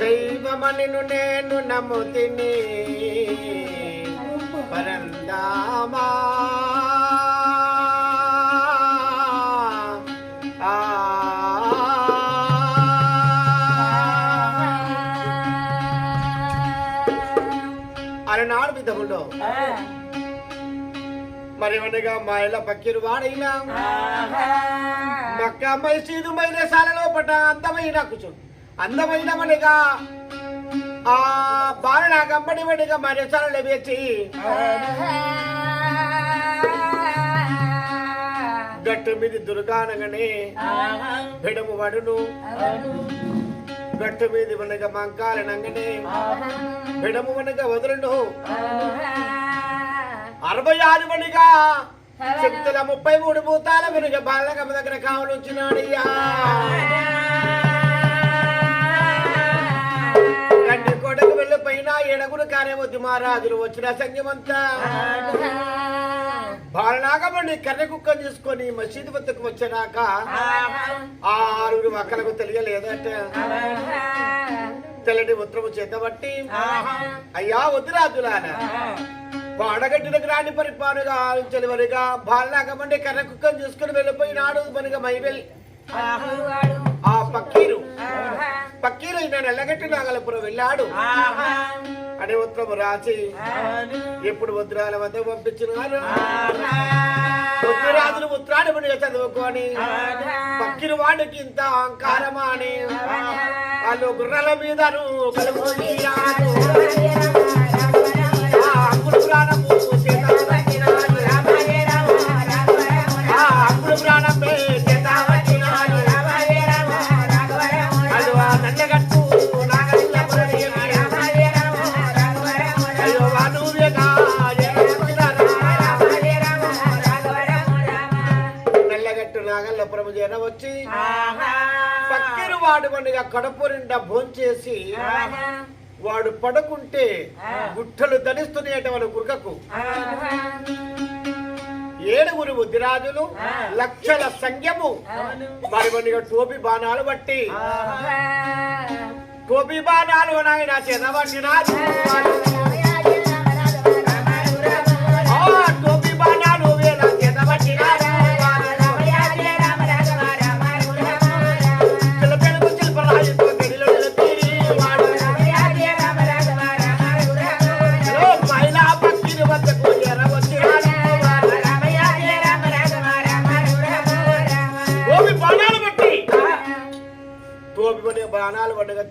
దైవమనిను నేను నమ్ముతిని. పరందామా. అలనాడు విధములో. మరి అనగా మా ఇళ్ళ పక్కిరు వాడైనా మక్క మసీదు మైనసాలలో పట అందమైన కూర్చో అందమైన మనగా ఆ బాణ కంపెనీ వడిగా మరసాలలో వేచి గట్టు మీద దుర్గానగానే బిడము వడును. గట్టు మీద వనగ మంకాలనంగనే బిడము వనగ వదులును. అరవై ఆరు వనిగా శక్తుల ముప్పై మూడు భూతాల వెనుక బాలకమ్మ దగ్గర కావలు కొడకు వెళ్ళిపోయినా ఏడగురు కారేమొద్దు మహారాజులు. వచ్చిన సంఘమంతా బాలనాగమణి కర్ర కుక్క తీసుకొని మసీదు వద్దకు వచ్చినాక ఆ ఆరుగురు అక్కలకు తెలియలేదట. తెల్లటి ఉత్తరము చేతబట్టి అయ్యా వద్దురాజులాన వాడగట్టిన గ్రాని పరిపాలనగా చెలివరిగా బాలనాగమండి కర్ర కుక్కను తీసుకుని వెళ్ళిపోయినాడు మనగా మైవెల్ ఆ పక్కీరు. పక్కీరు అయిన నెల్లగట్టి నాగలపురం వెళ్ళాడు. అనే ఉత్తరము రాసి ఎప్పుడు వద్రాల వద్ద పంపించినారు వద్దురాజులు ఉత్తరాన్ని మునిగా చదువుకొని పక్కిన వాడికి ఇంత అహంకారమా అని వాళ్ళు గుర్రాల మీద కలుగుతున్నాడు నల్లగట్టు నాగల్లపురం జన వచ్చి పక్కిరు వాడు మనగా కడుపు నిండా భోంచేసి వాడు పడుకుంటే గుట్టలు ధరిస్తున్నాయట గుర్కకు ఏడుగురు బుద్ధిరాజులు లక్షల సంఖ్యము. మరి మనగా టోపి బాణాలు బట్టి టోపి బాణాలు నాయన చిన్నబట్టినారు ఆ.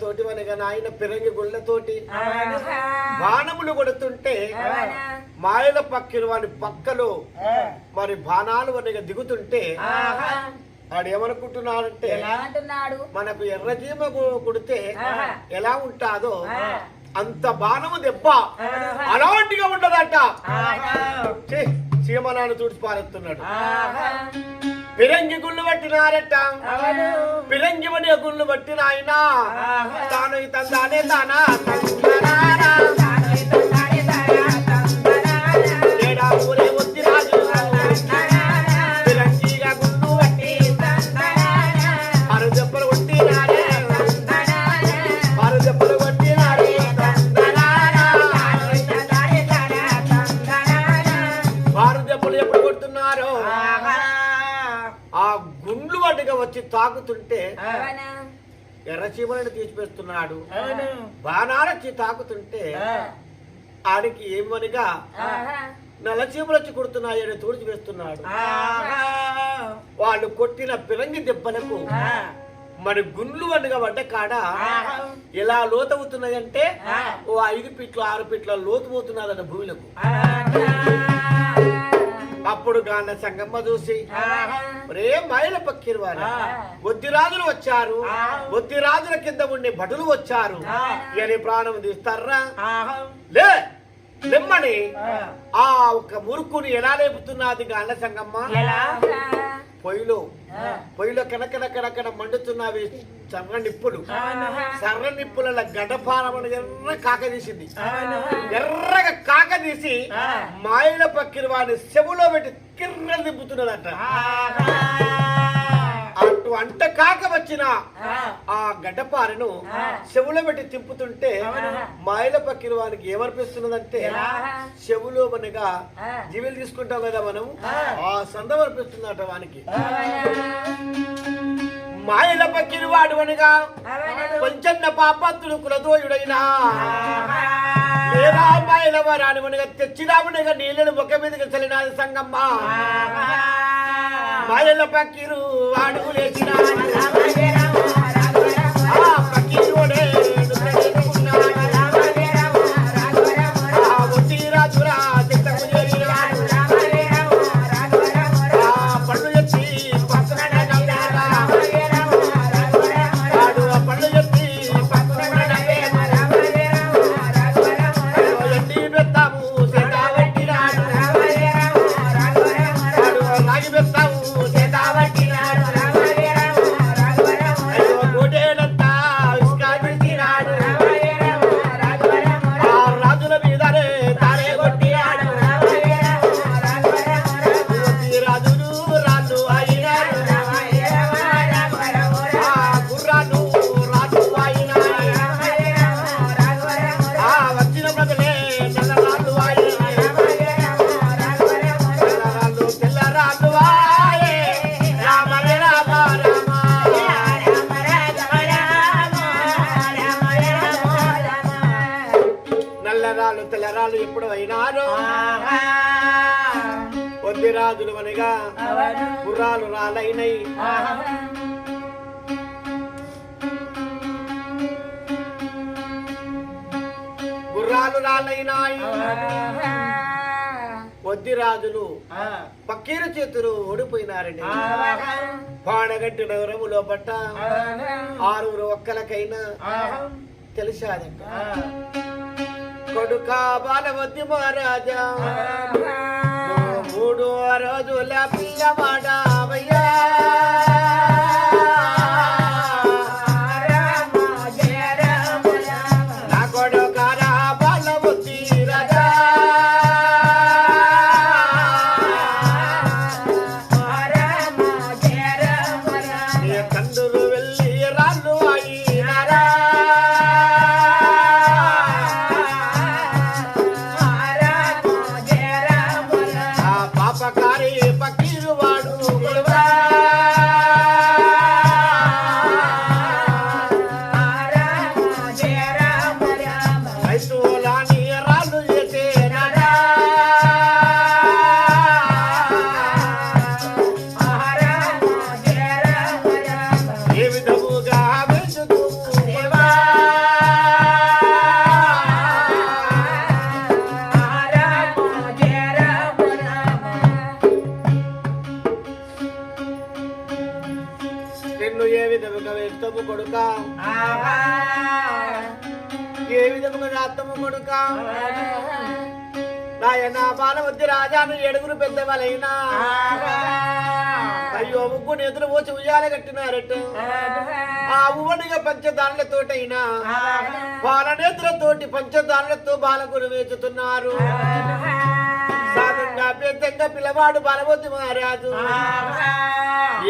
తోటి మనగా నాయన పిరంగి గుళ్ళతోటి బాణములు కొడుతుంటే మాయల పక్కిన వాడి పక్కలో మరి బాణాలు వనగా దిగుతుంటే వాడు ఏమనుకుంటున్నాడంటే మనకు ఎర్రజీమ కుడితే. ఎలా ఉంటాదో అంత బాణము దెబ్బ అలాంటిగా ఉండదట. ఛీ, చీమనాను చూసి పారెత్తున్నాడు పిరంగి గుళ్ళు పట్టినారట. పిరంగి గుళ్ళు పట్టిన ఆయన తాను ఇతందానే తానా. తాకుతుంటే ఎర్ర చీమలను తీసిపేస్తున్నాడు బాణాలు తాకుతుంటే ఆడికి ఏమనిగా? నల్ల చీమలు వచ్చి కొడుతున్నాయని తూడిచి వేస్తున్నాడు. వాళ్ళు కొట్టిన పిరంగి దెబ్బలకు మరి గుండ్లు వడ్డగా పడ్డ కాడ ఎలా లోతవుతున్నాయంటే ఓ ఐదు పిట్ల ఆరు పిట్ల లోతు పోతున్నదన్న భూములకు. అప్పుడు గాన సంగమ్మ చూసి రే మైల పక్కిరు వారు ఒద్ది రాజులు వచ్చారు. ఒద్ది రాజుల కింద ఉండే భటులు వచ్చారు. అని ప్రాణం తీస్తారా? లే లెమ్మని ఆ. ఒక మురుకుని ఎలా లేపుతున్నది గాన సంగమ్మ? పొయ్యిలో. పొయ్యిలో కనకన కనకన మండుతున్నవి సర్ర నిప్పులు సర్ర నిప్పుల గడ్డపారమని ఎర్ర కాక తీసింది. ఎర్రగా కాక తీసి మాయల పక్కిన వాడిని చెవులో పెట్టి కిర్ర దింపుతున్నదట అటు అటు అంట కాక వచ్చిన ఆ. గడ్డపారను చెవులో పెట్టి తిప్పుతుంటే మాయల పక్కిన వానికి ఏమనిపిస్తున్నదంటే చెవులో మనగా జీవులు తీసుకుంటాం కదా మనం? ఆ. సందం అనిపిస్తుందట వానికి. మాయల పక్కిన వాడు అనగా కొంచెన్న పాపత్తుడు కులదోయుడైనా లేదా మాయల మనగా తెచ్చినామనగా నీళ్ళను ముఖ మీదకి చలినాది సంగమ్మ. మాయల పక్కిరు వాడు లేచిన. ఆ పక్కిరోడే నువ్వెన్నుకున్నాడు. నల్లరాళ్ళు తెల్లరాళ్ళు ఎప్పుడు అయినారు. కొద్ది రాజులు అనగా గుర్రాలు రాలైనై. గుర్రాలు రాలైనాయి. కొద్ది రాజులు పక్కీర చేతులు ఓడిపోయినారండి పాడగట్టి నగరము లోపట ఆరుగురు ఒక్కలకైనా తెలిసాదంట కొడుక బాలవద్ది మహారాజా. మూడు రోజుల పిల్లవాడావయ్యా కొడుక. ఏ విధముగా చేస్తాము కొడుక? నాయన బాలవద్ది రాజాను ఏడుగురు పెద్దవాళ్ళైనా అయ్యో ముగ్గురు ఎదురు పోచి ఉయ్యాల కట్టినారట. ఆ ఉవ్వడిగా పంచదారులతోటైనా పాలనేతులతోటి పంచదారులతో బాలకుడు వేచుతున్నారు. సాధంగా పెద్దంగా పిల్లవాడు బాలవద్ది మహారాజు.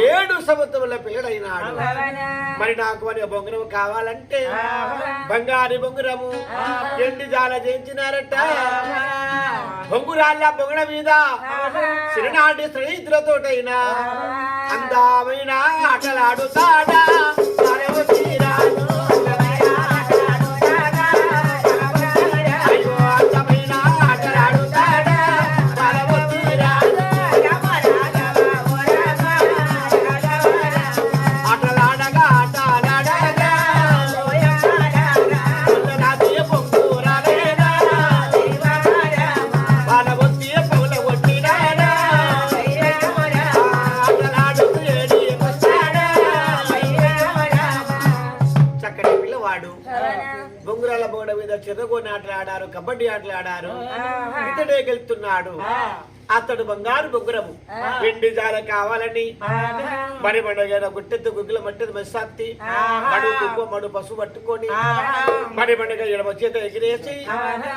ఏడు సంవత్సరాల పిల్లడైనాడు. మరి నాకు మరి బొంగరం కావాలంటే బంగారు బొంగురము ఎండి జాల చేయించినారట. బొంగురాళ్ళ బొంగడ మీద చిరునాటి స్నేహితులతోటైనా అందమైన ఆటలాడుతాడా? కబడ్డీ ఆటలు ఆడారు. ఇతడే గెలుతున్నాడు. అతడు బంగారు బొంగురము వెండి జాల కావాలని. మరి మనగైన గుట్టెత్తు గుగ్గుల మట్టి మెస్సాత్తి మడు తుప్పు మడు పశువు పట్టుకొని. మరి మనగ ఎడమ చేత ఎగిరేసి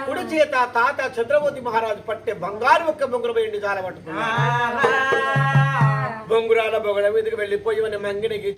కుడి చేత తాత చంద్రమోతి మహారాజు పట్టే బంగారు ఒక్క బొంగురం ఎండి జాల పట్టుకున్నాడు. బొంగురాల బొగడ మీదకి వెళ్ళిపోయి మన మంగినికి